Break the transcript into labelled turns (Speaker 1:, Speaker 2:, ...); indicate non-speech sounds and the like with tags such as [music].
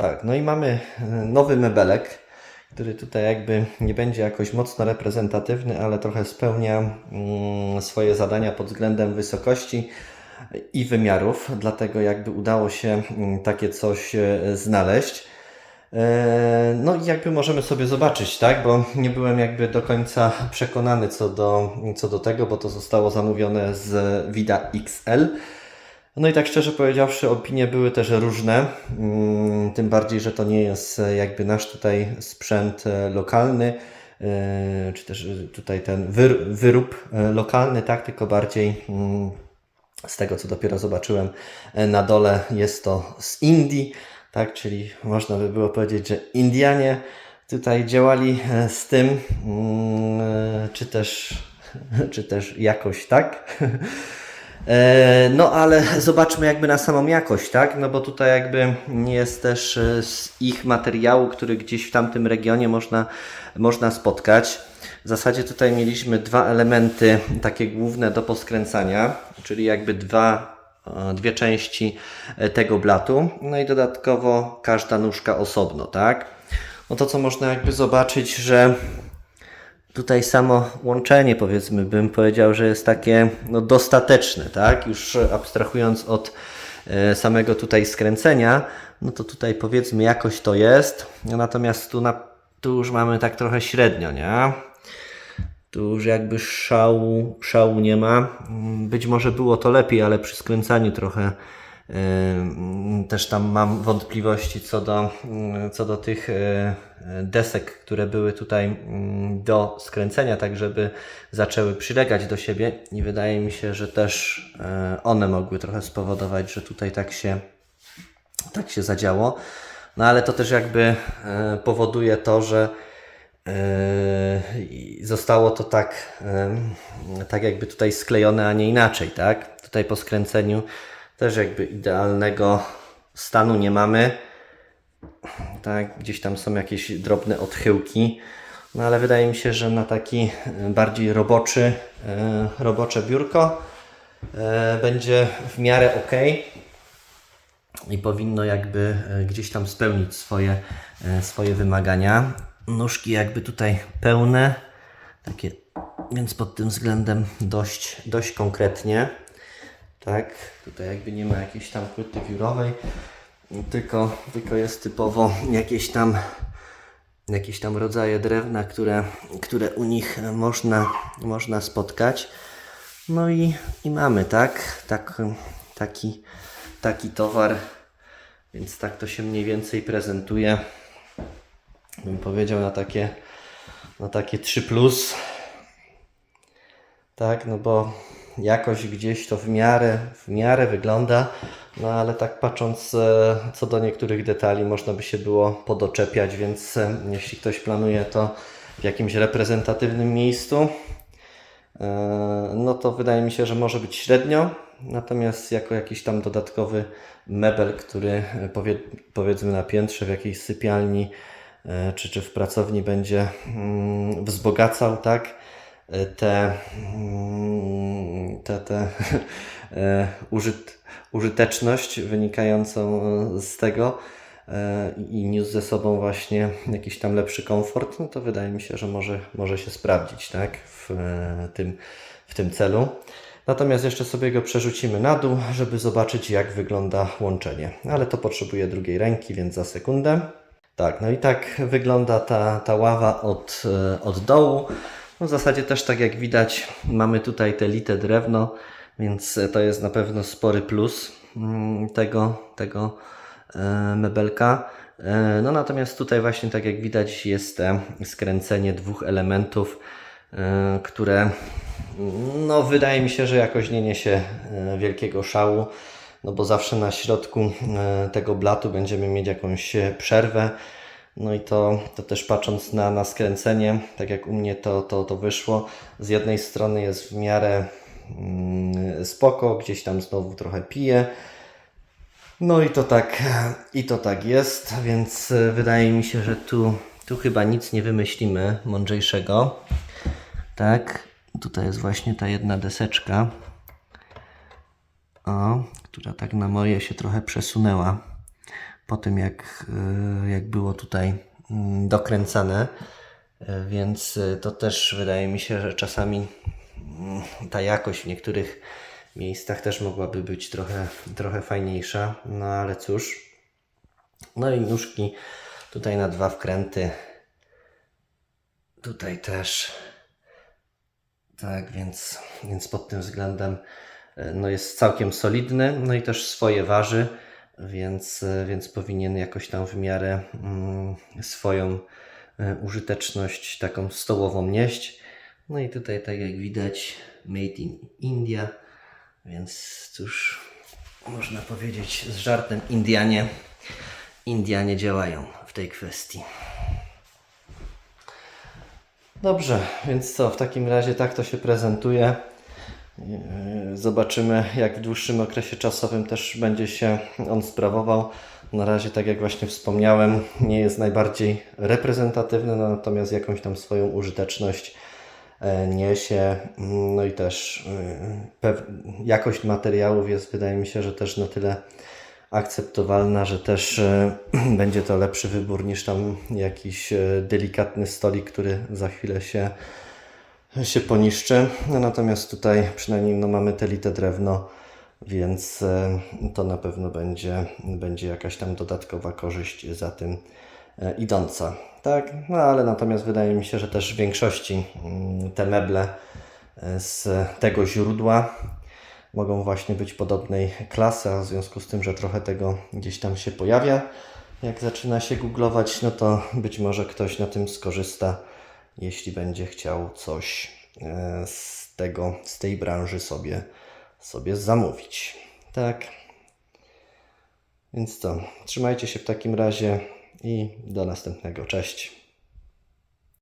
Speaker 1: Tak, no i mamy e, nowy mebelek, który tutaj jakby nie będzie jakoś mocno reprezentatywny, ale trochę spełnia mm, swoje zadania pod względem wysokości i wymiarów, dlatego jakby udało się mm, takie coś e, znaleźć. E, No i jakby możemy sobie zobaczyć, tak? Bo nie byłem jakby do końca przekonany co do, co do tego, bo to zostało zamówione z Vida XL. No i tak szczerze powiedziawszy, opinie były też różne. Mm, Tym bardziej, że to nie jest e, jakby nasz tutaj sprzęt e, lokalny, e, czy też tutaj ten wyr- wyrób lokalny, tak? Tylko bardziej mm, z tego, co dopiero zobaczyłem na dole, jest to z Indii, tak? Czyli można by było powiedzieć, że Indianie tutaj działali z tym, mm, czy też, [laughs] czy też jakoś tak. [laughs] E, No ale [laughs] zobaczmy jakby na samą jakość, tak? No bo tutaj jakby jest też e, z ich materiału, który gdzieś w tamtym regionie można, można spotkać. W zasadzie tutaj mieliśmy dwa elementy takie główne do poskręcania, czyli jakby dwa, e, dwie części tego blatu, no i dodatkowo każda nóżka osobno, tak? No to co można jakby zobaczyć, że tutaj samo łączenie, powiedzmy, bym powiedział, że jest takie no, dostateczne, tak? Już abstrahując od e, samego tutaj skręcenia, no to tutaj powiedzmy jakoś to jest, natomiast tu, na, tu już mamy tak trochę średnio, nie? Tu już jakby szału, szału nie ma. Mm, Być może było to lepiej, ale przy skręcaniu trochę Też tam mam wątpliwości co do, ym, co do tych y, desek, które były tutaj ym, do skręcenia, tak żeby zaczęły przylegać do siebie i wydaje mi się, że też y, one mogły trochę spowodować, że tutaj tak się, tak się zadziało. No ale to też jakby y, powoduje to, że zostało to tak, tak jakby tutaj sklejone, a nie inaczej, tak? Tutaj po skręceniu też jakby idealnego stanu nie mamy. Tak, gdzieś tam są jakieś drobne odchyłki. No ale wydaje mi się, że na taki yy, bardziej roboczy, yy, robocze biurko yy, będzie w miarę ok i powinno jakby e, gdzieś tam spełnić swoje, e, swoje wymagania. Nóżki jakby tutaj pełne, takie, więc pod tym względem dość, dość konkretnie. Tak, tutaj jakby nie ma jakiejś tam płyty wiórowej, tylko, tylko jest typowo jakieś tam jakieś tam rodzaje drewna, które, które u nich można, można spotkać. No i, i mamy, tak? tak taki, taki towar, więc tak to się mniej więcej prezentuje. Bym powiedział na takie, na takie 3 plus. Tak, no bo jakoś gdzieś to w miarę, w miarę wygląda, no ale tak patrząc e, co do niektórych detali można by się było podoczepiać, więc e, jeśli ktoś planuje to w jakimś reprezentatywnym miejscu, e, no to wydaje mi się, że może być średnio, natomiast jako jakiś tam dodatkowy mebel, który powie, powiedzmy na piętrze w jakiejś sypialni czy, czy w pracowni będzie mm, wzbogacał, tak, te, mm, te, te [laughs] e, użyt, użyteczność wynikającą z tego e, i niósł ze sobą właśnie jakiś tam lepszy komfort, no to wydaje mi się, że może, może się sprawdzić, tak, w e, tym, w tym celu. Natomiast jeszcze sobie go przerzucimy na dół, żeby zobaczyć jak wygląda łączenie. Ale to potrzebuje drugiej ręki, więc za sekundę. Tak, no i tak wygląda ta, ta ława od, e, od dołu. No w zasadzie też tak jak widać mamy tutaj te lite drewno, więc e, to jest na pewno spory plus mm, tego, tego e, mebelka. E, No natomiast tutaj właśnie tak jak widać jest skręcenie dwóch elementów, które no wydaje mi się, że jakoś nie niesie wielkiego szału, no bo zawsze na środku tego blatu będziemy mieć jakąś przerwę. No i to, to też patrząc na, na skręcenie, tak jak u mnie to, to, to wyszło, z jednej strony jest w miarę mm, spoko, gdzieś tam znowu trochę pije, no i to tak, i to tak jest, więc e, wydaje mi się, że tu, tu chyba nic nie wymyślimy mądrzejszego. Tak, tutaj jest właśnie ta jedna deseczka, o, która tak na moje się trochę przesunęła po tym jak, y, jak było tutaj mm, dokręcane. Y, Więc y, to też wydaje mi się, że czasami mm, ta jakość w niektórych miejscach też mogłaby być trochę, trochę fajniejsza. No ale cóż. No i nóżki tutaj na dwa wkręty. Tutaj też. Tak, więc, więc pod tym względem e, no jest całkiem solidny, no i też swoje waży, więc, więc powinien jakoś tam w miarę mm, swoją e, użyteczność taką stołową nieść. No i tutaj, tak jak widać, Made in India, więc cóż, można powiedzieć z żartem, Indianie, Indianie działają w tej kwestii. Dobrze, więc co, w takim razie tak to się prezentuje. Yy, Zobaczymy, jak w dłuższym okresie czasowym też będzie się on sprawował. Na razie, tak jak właśnie wspomniałem, nie jest najbardziej reprezentatywny, no natomiast jakąś tam swoją użyteczność e, niesie. No i też pew- jakość materiałów jest, wydaje mi się, że też na tyle akceptowalna, że też e, [clears throat] będzie to lepszy wybór niż tam jakiś e, delikatny stolik, który za chwilę się, się poniszczy. Natomiast tutaj przynajmniej no, mamy telite drewno, więc e, to na pewno będzie, będzie jakaś tam dodatkowa korzyść za tym e, idąca. Tak, no ale natomiast wydaje mi się, że też w większości mm, te meble e, z tego źródła mogą właśnie być podobnej klasy, a w związku z tym, że trochę tego gdzieś tam się pojawia, jak zaczyna się googlować, no to być może ktoś na tym skorzysta, jeśli będzie chciał coś e, z tego, z tej branży sobie, sobie zamówić. Tak. Więc co, trzymajcie się w takim razie i do następnego. Cześć.